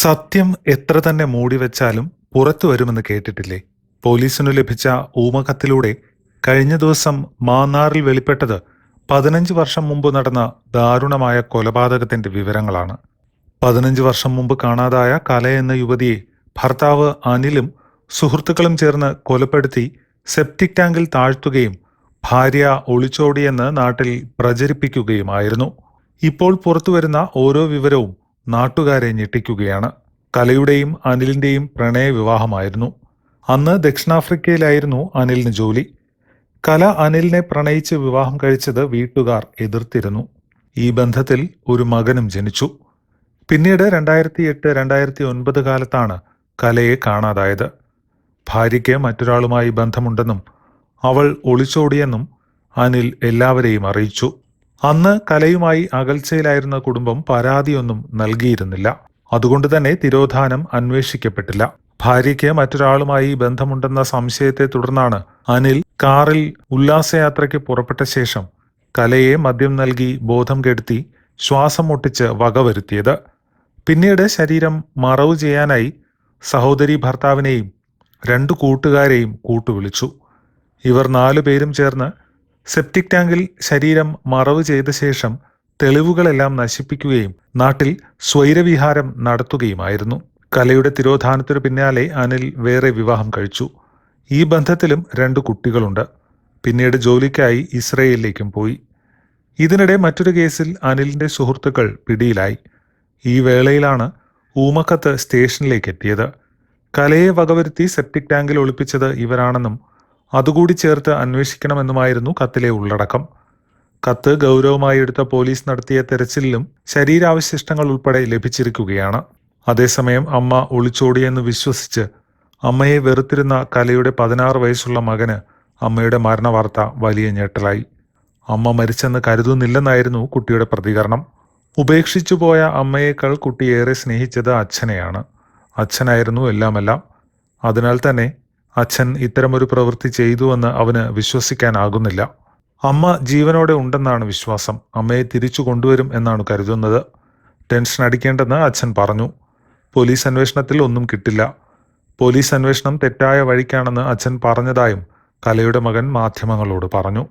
സത്യം എത്ര തന്നെ മൂടി വെച്ചാലും പുറത്തു വരുമെന്ന് കേട്ടിട്ടില്ലേ? പോലീസിനു ലഭിച്ച ഊമകത്തിലൂടെ കഴിഞ്ഞ ദിവസം മാന്നാറിൽ വെളിപ്പെട്ടത് പതിനഞ്ച് വർഷം മുമ്പ് നടന്ന ദാരുണമായ കൊലപാതകത്തിന്റെ വിവരങ്ങളാണ്. പതിനഞ്ച് വർഷം മുമ്പ് കാണാതായ കല എന്ന യുവതിയെ ഭർത്താവ് അനിലും സുഹൃത്തുക്കളും ചേർന്ന് കൊലപ്പെടുത്തി സെപ്റ്റിക് ടാങ്കിൽ താഴ്ത്തുകയും ഭാര്യ ഒളിച്ചോടിയെന്ന് നാട്ടിൽ പ്രചരിപ്പിക്കുകയുമായിരുന്നു. ഇപ്പോൾ പുറത്തുവരുന്ന ഓരോ വിവരവും നാട്ടുകാരെ ഞെട്ടിക്കുകയാണ്. കലയുടെയും അനിലിന്റെയും പ്രണയ വിവാഹമായിരുന്നു അന്ന് ദക്ഷിണാഫ്രിക്കയിലായിരുന്നു അനിലിന് ജോലി. കല അനിലിനെ പ്രണയിച്ച് വിവാഹം കഴിച്ചത് വീട്ടുകാർ എതിർത്തിരുന്നു. ഈ ബന്ധത്തിൽ ഒരു മകനും ജനിച്ചു. പിന്നീട് രണ്ടായിരത്തി എട്ട് രണ്ടായിരത്തി ഒൻപത് കാലത്താണ് കലയെ കാണാതായത്. ഭാര്യയ്ക്ക് മറ്റൊരാളുമായി ബന്ധമുണ്ടെന്നും അവൾ ഒളിച്ചോടിയെന്നും അനിൽ എല്ലാവരെയും അറിയിച്ചു. അന്ന് കലയുമായി അകൽച്ചയിലായിരുന്ന കുടുംബം പരാതിയൊന്നും നൽകിയിരുന്നില്ല. അതുകൊണ്ട് തന്നെ തിരോധാനം അന്വേഷിക്കപ്പെട്ടില്ല. ഭാര്യയ്ക്ക് മറ്റൊരാളുമായി ബന്ധമുണ്ടെന്ന സംശയത്തെ തുടർന്നാണ് അനിൽ കാറിൽ ഉല്ലാസയാത്രയ്ക്ക് പുറപ്പെട്ട ശേഷം കലയെ മദ്യം നൽകി ബോധം കെടുത്തി ശ്വാസം മുട്ടിച്ച് വകവരുത്തിയത്. പിന്നീട് ശരീരം മറവ് ചെയ്യാനായി സഹോദരി ഭർത്താവിനെയും രണ്ടു കൂട്ടുകാരെയും കൂട്ടുവിളിച്ചു. ഇവർ നാലു പേരും ചേർന്ന് സെപ്റ്റിക് ടാങ്കിൽ ശരീരം മറവ് ചെയ്ത ശേഷം തെളിവുകളെല്ലാം നശിപ്പിക്കുകയും നാട്ടിൽ സ്വൈരവിഹാരം നടത്തുകയുമായിരുന്നു. കലയുടെ തിരോധാനത്തിനു പിന്നാലെ അനിൽ വേറെ വിവാഹം കഴിച്ചു. ഈ ബന്ധത്തിലും രണ്ട് കുട്ടികളുണ്ട്. പിന്നീട് ജോലിക്കായി ഇസ്രയേലിലേക്കും പോയി. ഇതിനിടെ മറ്റൊരു കേസിൽ അനിലിന്റെ സുഹൃത്തുക്കൾ പിടിയിലായി. ഈ വേളയിലാണ് ഊമക്കത്ത് സ്റ്റേഷനിലേക്ക് എത്തിയത് കലയെ വകവരുത്തി സെപ്റ്റിക് ടാങ്കിൽ ഒളിപ്പിച്ചത് ഇവരാണെന്നും അതുകൂടി ചേർത്ത് അന്വേഷിക്കണമെന്നുമായിരുന്നു കത്തിലെ ഉള്ളടക്കം. കത്ത് ഗൗരവമായി എടുത്ത പോലീസ് നടത്തിയ തെരച്ചിലിലും ശരീരാവശിഷ്ടങ്ങൾ ഉൾപ്പെടെ ലഭിച്ചിരിക്കുകയാണ്. അതേസമയം അമ്മ ഒളിച്ചോടിയെന്ന് വിശ്വസിച്ച് അമ്മയെ വെറുത്തിരുന്ന കലയുടെ പതിനാറ് വയസ്സുള്ള മകന് അമ്മയുടെ മരണവാർത്ത വലിയ ഞെട്ടലായി. അമ്മ മരിച്ചെന്ന് കരുതുന്നില്ലെന്നായിരുന്നു കുട്ടിയുടെ പ്രതികരണം. ഉപേക്ഷിച്ചു പോയ അമ്മയേക്കാൾ കുട്ടിയേറെ സ്നേഹിച്ചത് അച്ഛനെയാണ്. അച്ഛനായിരുന്നു എല്ലാമെല്ലാം. അതിനാൽ തന്നെ അച്ഛൻ ഇത്തരമൊരു പ്രവൃത്തി ചെയ്തുവെന്ന് അവന് വിശ്വസിക്കാനാകുന്നില്ല. അമ്മ ജീവനോടെ ഉണ്ടെന്നാണ് വിശ്വാസം. അമ്മയെ തിരിച്ചു കൊണ്ടുവരും എന്നാണ് കരുതുന്നത്. ടെൻഷൻ അടിക്കേണ്ടെന്ന് അച്ഛൻ പറഞ്ഞു. പോലീസ് അന്വേഷണത്തിൽ ഒന്നും കിട്ടില്ല. പോലീസ് അന്വേഷണം തെറ്റായ വഴിക്കാണെന്ന് അച്ഛൻ പറഞ്ഞതായും കലയുടെ മകൻ മാധ്യമങ്ങളോട് പറഞ്ഞു.